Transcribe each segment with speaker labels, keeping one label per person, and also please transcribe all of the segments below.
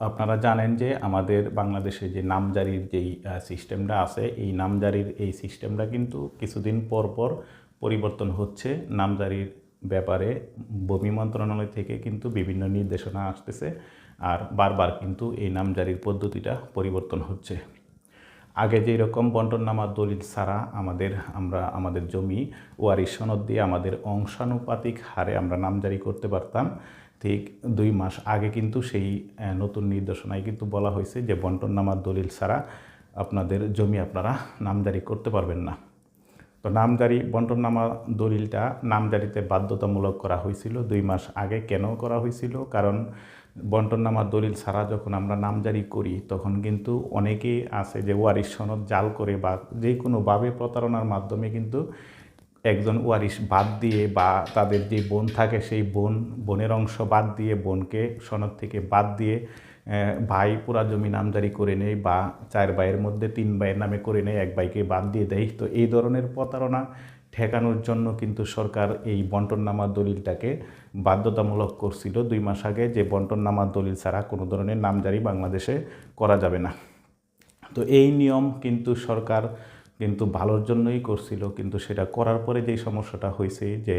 Speaker 1: আপনারা জানেন যে আমাদের বাংলাদেশে যে নামজারির যেই সিস্টেমটা আছে, এই নামজারির এই সিস্টেমটা কিন্তু কিছুদিন পর পর পরিবর্তন হচ্ছে। নামজারির ব্যাপারে ভূমি মন্ত্রণালয় থেকে কিন্তু বিভিন্ন নির্দেশনা আসতেছে আর বারবার কিন্তু এই নামজারির পদ্ধতিটা পরিবর্তন হচ্ছে। আগে যেই রকম বন্টননামা দলিল ছাড়া আমাদের, আমরা, আমাদের জমি ওয়ারিশ সনদ দিয়ে আমাদের অংশানুপাতিক হারে আমরা নামজারি করতে পারতাম। ঠিক দুই মাস আগে কিন্তু সেই নতুন নির্দেশনায় কিন্তু বলা হয়েছে যে বন্টননামা দলিল ছাড়া আপনাদের জমি আপনারা নামজারি করতে পারবেন না। তো নামজারি, বন্টননামা দলিলটা নামজারিতে বাধ্যতামূলক করা হয়েছিল। দুই মাস আগে কেন করা হয়েছিল? কারণ বন্টননামা দলিল ছাড়া যখন আমরা নামজারি করি, তখন কিন্তু অনেকেই আছে যে ওয়ারিশ সনদ জাল করে বা যে কোনোভাবে প্রতারণার মাধ্যমে কিন্তু একজন ওয়ারিশ বাদ দিয়ে বা তাদের যে বোন থাকে সেই বোন, বোনের অংশ বাদ দিয়ে, বোনকে সনদ থেকে বাদ দিয়ে ভাই পুরা জমি নামজারি করে নেয় বা চার ভাইয়ের মধ্যে তিন ভাইয়ের নামে করে নেয়, এক ভাইকে বাদ দিয়ে দেয়। তো এই ধরনের প্রতারণা ঠেকানোর জন্য কিন্তু সরকার এই বন্টননামা দলিলটাকে বাধ্যতামূলক করছিল দুই মাস আগে, যে বন্টননামা দলিল ছাড়া কোনো ধরনের নামজারি বাংলাদেশে করা যাবে না। তো এই নিয়ম কিন্তু সরকার কিন্তু ভালোর জন্যই করছিল। কিন্তু সেটা করার পরে যেই সমস্যাটা হয়েছে যে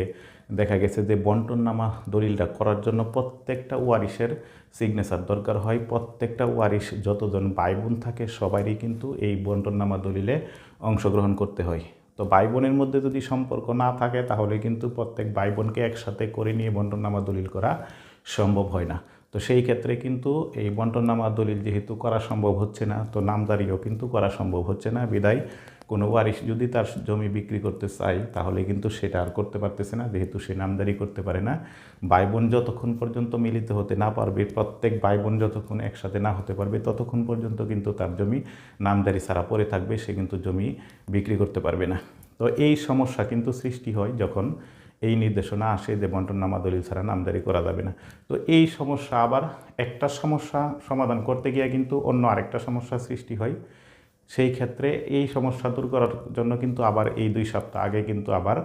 Speaker 1: দেখা গেছে যে বন্টননামা দলিলটা করার জন্য প্রত্যেকটা ওয়ারিশের সিগনেচার দরকার হয়। প্রত্যেকটা ওয়ারিশ যতজন ভাই বোন থাকে সবারই কিন্তু এই বন্টননামা দলিলে অংশগ্রহণ করতে হয়। তো ভাই বোনের মধ্যে যদি সম্পর্ক না থাকে তাহলে কিন্তু প্রত্যেক ভাই বোনকে একসাথে করে নিয়ে বন্টননামা দলিল করা সম্ভব হয় না। তো সেই ক্ষেত্রে কিন্তু এই বন্টননামা দলিল যেহেতু করা সম্ভব হচ্ছে না, তো নামদারিও কিন্তু করা সম্ভব হচ্ছে না। বিদায়, কোনো ওয়ারিশ যদি তার জমি বিক্রি করতে চায়, তাহলে কিন্তু সেটা আর করতে পারতেছে না, যেহেতু সে নামদারি করতে পারে না। ভাই বোন যতক্ষণ পর্যন্ত মিলিত হতে না পারবে, প্রত্যেক ভাই বোন যতক্ষণ একসাথে না হতে পারবে, ততক্ষণ পর্যন্ত কিন্তু তার জমি নামদারি ছাড়া পড়ে থাকবে, সে কিন্তু জমি বিক্রি করতে পারবে না। তো এই সমস্যা কিন্তু সৃষ্টি হয় যখন এই নির্দেশনা আসে যে বন্টননামা দলিল ছাড়া নামদারি করা যাবে না। তো এই সমস্যা আবার একটা সমস্যা সমাধান করতে গিয়ে কিন্তু অন্য আরেকটা সমস্যা সৃষ্টি হয়। সেই ক্ষেত্রে এই সমস্যা দূর করার জন্য কিন্তু আবার এই দুই সপ্তাহ আগে কিন্তু আবার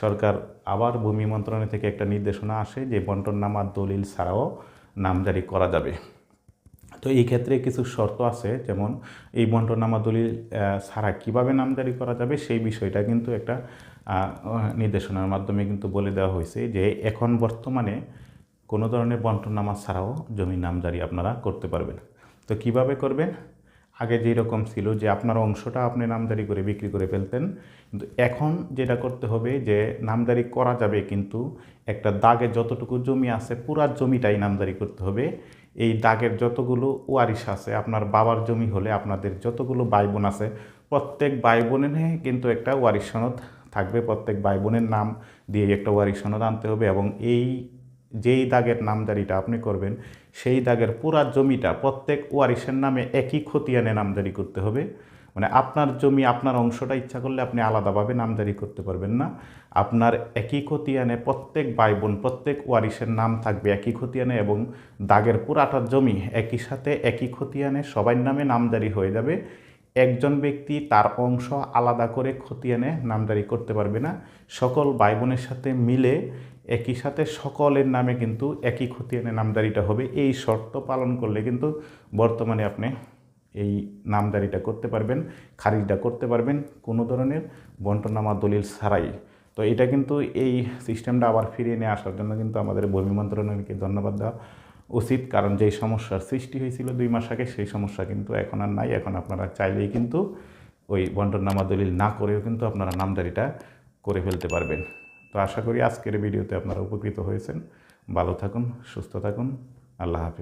Speaker 1: সরকার আবার ভূমি মন্ত্রণালয় থেকে একটা নির্দেশনা আসে যে বন্টননামা দলিল ছাড়াও নামজারি করা যাবে। তো এই ক্ষেত্রে কিছু শর্ত আছে, যেমন এই বন্টনামা দলিল ছাড়া কীভাবে নামজারি করা যাবে সেই বিষয়টা কিন্তু একটা নির্দেশনার মাধ্যমে কিন্তু বলে দেওয়া হয়েছে যে এখন বর্তমানে কোনো ধরনের বন্টনামা ছাড়াও জমি নামজারি আপনারা করতে পারবেন। তো কীভাবে করবেন? আগে যেই রকম ছিল যে আপনার অংশটা আপনি নামজারি করে বিক্রি করে ফেলতেন, কিন্তু এখন যেটা করতে হবে যে নামজারি করা যাবে কিন্তু একটা দাগে যতটুকু জমি আছে পুরা জমিটাই নামজারি করতে হবে। এই দাগের যতগুলো ওয়ারিশ আছে, আপনার বাবার জমি হলে আপনাদের যতগুলো ভাই বোন আছে, প্রত্যেক ভাই বোনের কিন্তু একটা ওয়ারিশ সনদ থাকবে প্রত্যেক ভাই বোনের নাম দিয়ে একটা ওয়ারিশ সনদ আনতে হবে এবং এই যেই দাগের নামজারিটা আপনি করবেন, সেই দাগের পুরা জমিটা প্রত্যেক ওয়ারিশের নামে একই খতিয়ানে নামজারি করতে হবে। মানে আপনার জমি, আপনার অংশটা ইচ্ছা করলে আপনি আলাদাভাবে নামজারি করতে পারবেন না। আপনার একই খতিয়ানে প্রত্যেক ভাই বোন প্রত্যেক ওয়ারিশের নাম থাকবে একই খতিয়ানে এবং দাগের পুরাটা জমি একই সাথে একই খতিয়ানে সবার নামে নামজারি হয়ে যাবে। একজন ব্যক্তি তার অংশ আলাদা করে খতিয়ানে নামদারি করতে পারবে না। সকল ভাই বোনের সাথে মিলে একই সাথে সকলের নামে কিন্তু একই খতিয়ানে নামদারিটা হবে। এই শর্ত পালন করলে কিন্তু বর্তমানে আপনি এই নামদারিটা করতে পারবেন, খারিজটা করতে পারবেন কোনো ধরনের বন্টনামা দলিল ছাড়াই। তো এটা কিন্তু এই সিস্টেমটা আবার ফিরিয়ে নিয়ে আসার জন্য কিন্তু আমাদের ভূমি মন্ত্রণালয়কে ধন্যবাদ দেওয়া। উচিত, কারণ যেই সমস্যার সৃষ্টি হয়েছিল দুই মাস আগে, সেই সমস্যা কিন্তু এখন আর নাই। এখন আপনারা চাইলেই কিন্তু ওই বন্টনামা দলিল না করেও কিন্তু আপনারা নামদারিটা করে ফেলতে পারবেন। তো আশা করি আজকের ভিডিওতে আপনারা উপকৃত হয়েছেন। ভালো থাকুন, সুস্থ থাকুন। আল্লাহ হাফিজ।